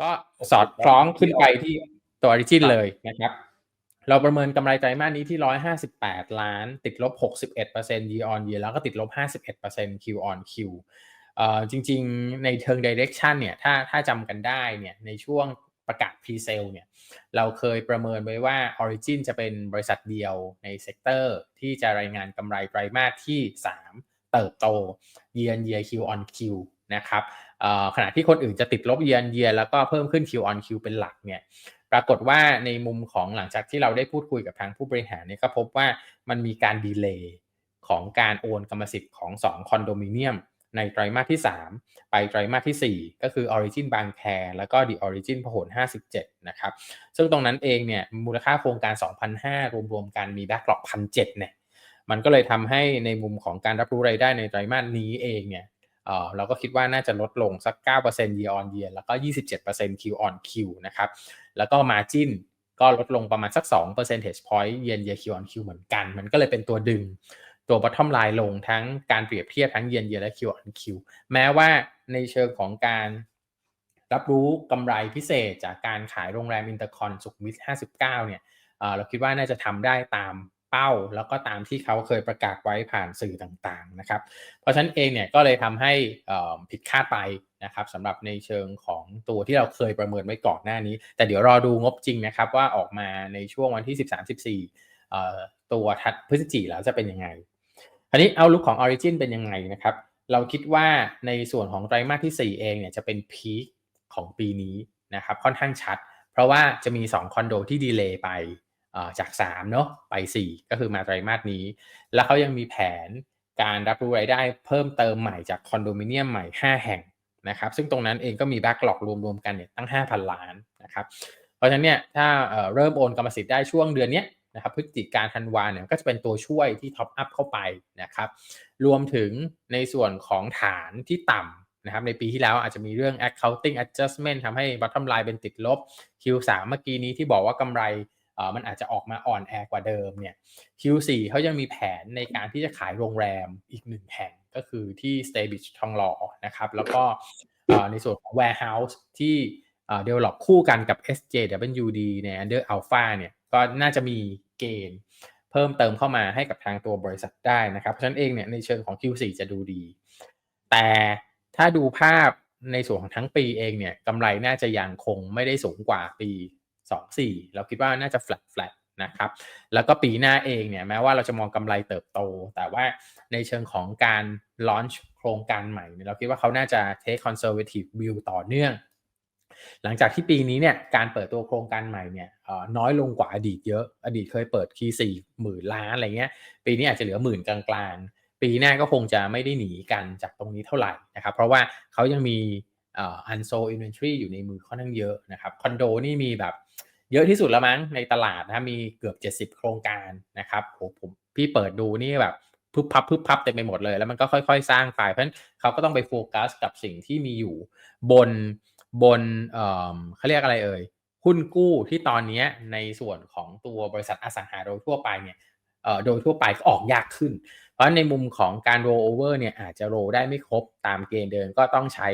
ก็สอดคล้องขึ้นไปที่ตัว Origin เลยนะครับ เราประเมินกำไรไตรมาสนี้ที่ 158 ล้าน ติดลบ 61% year on year แล้วก็ติดลบ 51% Q on Q เอ่อจริงๆ ในเชิง direction เนี่ย ถ้าถ้าจำกันได้เนี่ย ในช่วงประกาศ pre-sale เนี่ย เราเคยประเมินไว้ว่า Origin จะเป็นบริษัทเดียวในเซกเตอร์ที่จะรายงานกำไรไตรมาสที่ 3 เติบโต year on year Q on Q นะครับขณะที่คนอื่นจะติดลบ year on year แล้วก็เพิ่มขึ้น Q on Q เป็นหลักเนี่ยปรากฏว่าในมุมของหลังจากที่เราได้พูดคุยกับทางผู้บริหารเนี่ยก็พบว่ามันมีการดีเลย์ของการโอนกรรมสิทธิ์ของ 2 คอนโดมิเนียม ในไตรมาสที่ 3 ไปไตรมาสที่ 4 ก็คือ Origin บางแคแล้วก็ The Origin พหล57 นะครับ ซึ่งตรงนั้นเองเนี่ยมูลค่าโครงการ 2,500 รวมๆกันมีแบ็กหลอก1,700เนี่ยมันก็เลยทำให้ในมุมของการรับรู้รายได้ในไตรมาสนี้เองเนี่ย เราก็คิดว่าน่าจะลดลงสัก 9% year on year แล้วก็ 27% Q on Q นะครับ แล้วก็ margin ก็ลดลงประมาณสัก 2 percentage point year year Q on Q เหมือนกัน มันก็เลยเป็นตัวดึงตัว bottom line ลงทั้งการเปรียบเทียบทั้ง year year และ Q on Q แม้ว่าในเชิงของการรับรู้กำไรพิเศษจากการขายโรงแรมอินเตอร์คอนสุขมิต59 เนี่ยเราคิดว่าน่าจะทำได้ตาม เป้า แล้วก็ตามที่เขาเคยประกาศไว้ผ่านสื่อต่างๆนะครับ เพราะฉะนั้นเองเนี่ยก็เลยทำให้ผิดคาดไปนะครับสำหรับในเชิงของตัวที่เราเคยประเมินไว้ก่อนหน้านี้ แต่เดี๋ยวรอดูงบจริงนะครับว่าออกมาในช่วงวันที่ 13-14 ตัวทัดพฤศจิกแล้วจะเป็นยังไงอันนี้เอาลุกของ Origin เป็นยังไงนะครับเราคิดว่าในส่วนของไตรมาสที่ 4 เองเนี่ยจะเป็นพีคของปีนี้นะครับค่อนข้างชัด เพราะว่าจะมี 2 คอนโดที่ดีเลย์ไป จาก3เนาะไป 4 ก็คือมาไตรมาสนี้ แล้วเขายังมีแผนการรับรู้รายได้เพิ่มเติมใหม่จากคอนโดมิเนียมใหม่ 5 แห่งนะครับ ซึ่งตรงนั้นเองก็มีแบ็กหลอกรวมๆกันเนี่ยตั้ง 5,000 ล้านนะครับ เพราะฉะนั้นเนี่ยถ้าเริ่มโอนกรรมสิทธิ์ได้ช่วงเดือนนี้นะครับพฤศจิการธันวาเนี่ยก็จะเป็นตัวช่วยที่ท็อปอัพเข้าไปนะครับ รวมถึงในส่วนของฐานที่ต่ำนะครับ ในปีที่แล้วอาจจะมีเรื่อง accounting adjustment ทำให้ bottom line เป็นติดลบ Q3 เมื่อกี้นี้ที่บอกว่ากำไร มันอาจจะออกมาอ่อนแอกว่าเดิมเนี่ย Q4 เขายังมีแผนในการที่จะขายโรงแรมอีกหนึ่งแห่งก็คือที่ s t a b i s h ทองหล่อนะครับ แล้วก็ในส่วนของ warehouse ที่ develop คู่กันกับ SJWD ใน Under Alpha เนี่ยก็น่าจะมีเกณฑ์เพิ่มเติมเข้ามาให้กับทางตัวบริษัทได้นะครับ เพราะฉะนั้นเองเนี่ยในเชิงของ Q4 จะดูดี แต่ถ้าดูภาพในส่วนของทั้งปีเองเนี่ยกำไรน่าจะยังคงไม่ได้สูงกว่าปี 24 เราคิดว่าน่าจะ flat flat นะครับ แล้วก็ปีหน้าเองเนี่ยแม้ว่าเราจะมองกำไรเติบโต แต่ว่าในเชิงของการ launch โครงการใหม่เราคิดว่าเขาน่าจะ take conservative view ต่อเนื่อง หลังจากที่ปีนี้เนี่ยการเปิดตัวโครงการใหม่เนี่ยน้อยลงกว่าอดีตเยอะ อดีตเคยเปิดคีสี่หมื่นล้านอะไรเงี้ย ปีนี้อาจจะเหลือหมื่นกลางๆ ปีหน้าก็คงจะไม่ได้หนีกันจากตรงนี้เท่าไหร่นะครับ เพราะว่าเขายังมีอันโซอินเวนทรีอยู่ในมือค่อนข้างเยอะนะครับ คอนโดนี่มีแบบ เยอะที่สุดแล้วมั้งในตลาดนะมีเกือบ 70 โครงการนะครับผมผมพี่เปิดดูนี่แบบพึบพับพึบพับเต็มไปหมดเลย แล้วมันก็ค่อย ๆ สร้างไปเพราะฉะนั้นเขาก็ต้องไปโฟกัสกับสิ่งที่มีอยู่บนบนเอ่อเขาเรียกอะไรเอ่ยหุ้นกู้ที่ตอนนี้ในส่วนของตัวบริษัทอสังหาโดยทั่วไปเนี่ยเอ่อโดยทั่วไปก็ออกยากขึ้น เพราะในมุมของการ roll over เนี่ยอาจจะ roll ได้ไม่ครบตามเกณฑ์เดินก็ต้องใช้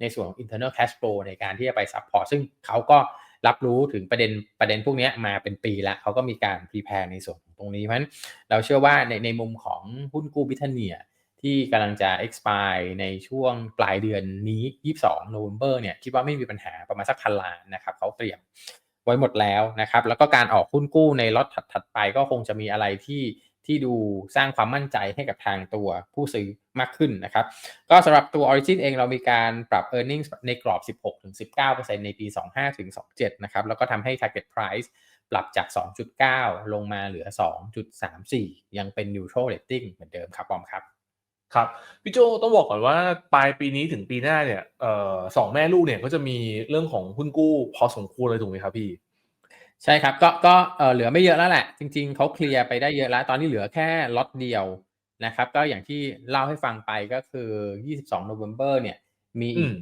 ในส่วนของ internal cash flow ในการที่จะไป support ซึ่งเขาก็ รับรู้ถึงประเด็นประเด็นพวกนี้มาเป็นปีแล้วเขาก็มีการ prepare ในส่วนของตรงนี้เพราะฉะนั้นเราเชื่อว่าในในมุมของหุ้นกู้บิทเนียที่กำลังจะ expire ในช่วงปลายเดือนนี้ 22 โนเวม ber เนี่ยคิดว่าไม่มีปัญหาประมาณสักพันล้านนะครับเขาเตรียมไว้หมดแล้วนะครับ แล้วก็การออกหุ้นกู้ในล็อตถัดๆไปก็คงจะมีอะไรที่ ที่ดูสร้างความมั่นใจให้กับทางตัวผู้ซื้อมากขึ้นนะครับ ก็สำหรับตัว Origin เองเรามีการปรับ e a r n i n g ในกรอบ 16-19%ในปี 25-27 นะครับ แล้วก็ทำให้ target price ปรับจาก 2.9 ลงมาเหลือ 2.34 ยังเป็น neutral rating เหมือนเดิมครับปอมครับครับพี่โจต้องบอกก่อนว่าปลายปีนี้ถึงปีหน้าเนี่ยออสองแม่ลูกเนี่ยก็จะมีเรื่องของหุ้นกู้พอสมควรเลยถูกไหมครับพี่ ใช่ครับ ก็ก็เออเหลือไม่เยอะแล้วแหละ จริง ๆเขาเคลียร์ไปได้เยอะแล้ว ตอนนี้เหลือแค่ล็อตเดียวนะครับ ก็อย่างที่เล่าให้ฟังไปก็คือ 22 November เนี่ย มีอีก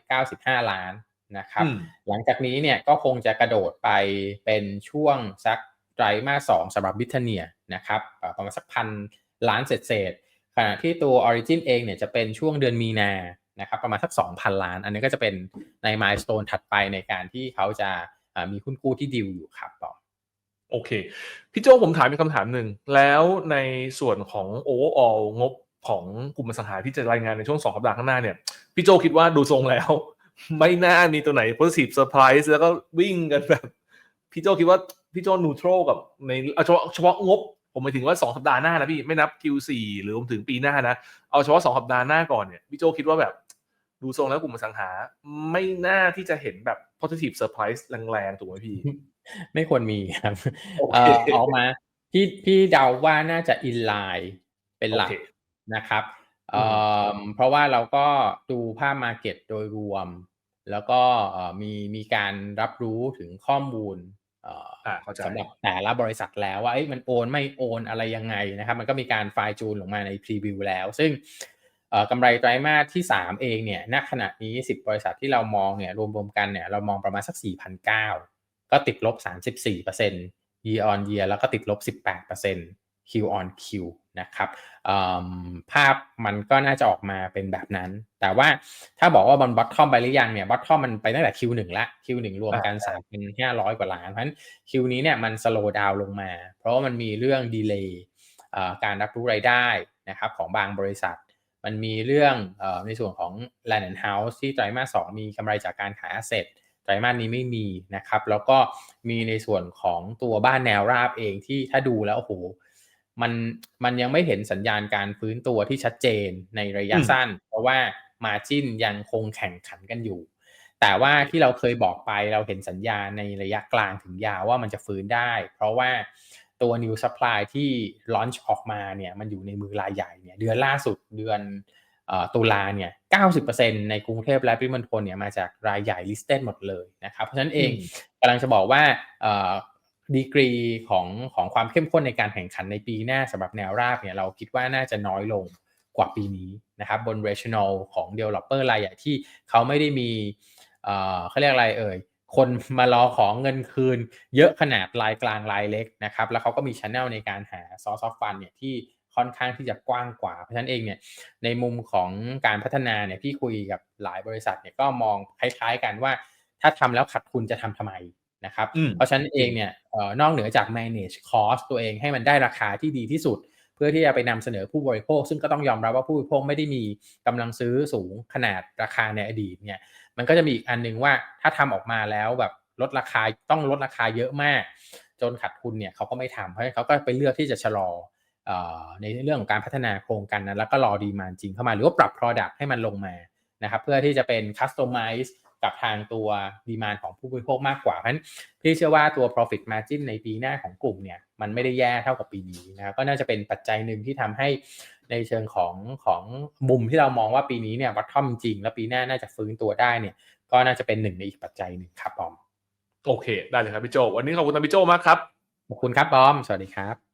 995 ล้านนะครับ หลังจากนี้เนี่ยก็คงจะกระโดดไปเป็นช่วงสักไตรมาสสองสำหรับบิทเนียนะครับประมาณสักพันล้านเศษเศษขณะที่ตัว Origin เองเนี่ยจะเป็นช่วงเดือนมีนานะครับประมาณสัก 2,000 ล้าน อันนี้ก็จะเป็นในมายสเตนถัดไปในการที่เขาจะอ่า มีหุ้นกู้ที่ดิวอยู่ครับบอโอเค พี่โจผมถามมีคำถามหนึ่ง แล้วในส่วนของ overall งบของกลุ่มอสังหาที่จะรายงานในช่วงสองสัปดาห์ข้างหน้าเนี่ย พี่โจคิดว่าดูทรงแล้ว ไม่น่ามีตัวไหน positive surprise แล้วก็วิ่งกันแบบ พี่โจคิดว่าพี่โจ neutral กับในเฉพาะเฉพาะงบ ผมหมายถึงว่าสองสัปดาห์หน้านะพี่ไม่นับ Q4 หรือรวมถึงปีหน้านะ เอาเฉพาะสองสัปดาห์หน้าก่อนเนี่ยพี่โจคิดว่าแบบ ดูทรงแล้วกลุ่มอสังหา ไม่น่าที่จะเห็นแบบ positive surprise แรงๆ ถูกไหมพี่ ไม่ควรมีครับโอเคเอ่อออกมาพี่พี่เดาว่าน่าจะอินไลน์เป็นหลักโอเคนะครับอืเอ่อเพราะว่าเราก็ดูภาพมาเก็ตโดยรวม แล้วก็เอ่อมีมีการรับรู้ถึงข้อมูลเอ่ออ่าเข้าใจสำหรับแต่ละบริษัทแล้วว่าเอ้ยมันโอนไม่โอนอะไรยังไงนะครับ มันก็มีการไฟล์จูนลงมาในพรีวิวแล้ว ซึ่งเอ่อ กำไรไตรมาสที่ 3 เองเนี่ยณขณะนี้ 10 บริษัทที่เรามองเนี่ยรวมๆกันเนี่ยเรามองประมาณสัก4,900ก็ติดลบ 34% year on year แล้วก็ติดลบ 18% Q on Q นะครับเอิ่มภาพมันก็น่าจะออกมาเป็นแบบนั้น แต่ว่าถ้าบอกว่ามันบอททอมไปหรือยังเนี่ยบอททอมมันไปตั้งแต่ Q1 ละ Q1 รวมกัน 3,500 กว่าล้าน เพราะฉะนั้น Q นี้เนี่ยมันสโลว์ดาวลงมา เพราะว่ามันมีเรื่องดีเลย์การรับรู้รายได้นะครับของบางบริษัท มันมีเรื่องเออในส่วนของ Land and House ที่ไตรมาส2มีกำไรจากการขาย asset ไตรมาสนี้ไม่มีนะครับ แล้วก็มีในส่วนของตัวบ้านแนวราบเองที่ถ้าดูแล้วโอ้โหมันมันยังไม่เห็นสัญญาณการฟื้นตัวที่ชัดเจนในระยะอืมสั้น เพราะว่ามาจินยังคงแข่งขันกันอยู่ แต่ว่าที่เราเคยบอกไปเราเห็นสัญญาณในระยะกลางถึงยาวว่ามันจะฟื้นได้ เพราะว่า ตัว new supply ที่ launch ออกมาเนี่ยมันอยู่ในมือรายใหญ่เนี่ยเดือนล่าสุดเดือนเอ่อตุลาเนี่ย90%ในกรุงเทพและปริมณฑลเนี่ยมาจากรายใหญ่ listed หมดเลยนะครับ เพราะฉะนั้นเองอืมกำลังจะบอกว่าดีกรีของของความเข้มข้นในการแข่งขันในปีหน้าสำหรับแนวราบเนี่ยเราคิดว่าน่าจะน้อยลงกว่าปีนี้นะครับบน rational ของ developer รายใหญ่ที่เขาไม่ได้มีเอ่อเขาเรียกอะไรเอ่ย คนมารอของเงินคืน เยอะขนาดรายกลางรายเล็กนะครับ แล้วเขาก็มีช anel ในการหา source of fund เนี่ยที่ค่อนข้างที่จะกว้างกว่า เพราะฉะนั้นเองเนี่ยในมุมของการพัฒนาเนี่ยพี่คุยกับหลายบริษัทเนี่ยก็มองคล้ายๆกันว่า ถ้าทำแล้วขาดทุนจะทำทำไมนะครับอืมเพราะฉะนั้นเองเนี่ยเอ่อนอกเหนือจาก manage cost ตัวเองให้มันได้ราคาที่ดีที่สุด เพื่อที่จะไปนำเสนอผู้บริโภค ซึ่งก็ต้องยอมรับว่าผู้บริโภคไม่ได้มีกำลังซื้อสูงขนาดราคาในอดีตเนี่ย มันก็จะมีอีกอันหนึ่งว่าถ้าทำออกมาแล้วแบบลดราคาต้องลดราคาเยอะมาก จนขาดทุนเนี่ยเขาก็ไม่ทำเพราะฉะนั้นเขาก็ไปเลือกที่จะชะลออในเรื่องของการพัฒนาโครงการนั้นแล้วก็รอดีมานจริงเข้ามาหรือว่าปรับ Product ให้มันลงมานะครับเพื่อที่จะเป็น Customize กับทางตัวดีมานของผู้บริโภคมากกว่า เพราะฉะนั้นพี่เชื่อว่าตัว profit margin ในปีหน้าของกลุ่มเนี่ยมันไม่ได้แย่เท่ากับปีนี้นะครับก็น่าจะเป็นปัจจัยหนึ่งที่ทำให้ในเชิงของของมุมที่เรามองว่าปีนี้เนี่ยวัตทอมจริง แล้วปีหน้าน่าจะฟื้นตัวได้เนี่ยก็น่าจะเป็นหนึ่งในอีกปัจจัยหนึ่งครับบอมโอเค ได้เลยครับพี่โจวันนี้ขอบคุณนะพี่โจมากครับขอบคุณครับบอมสวัสดีครับ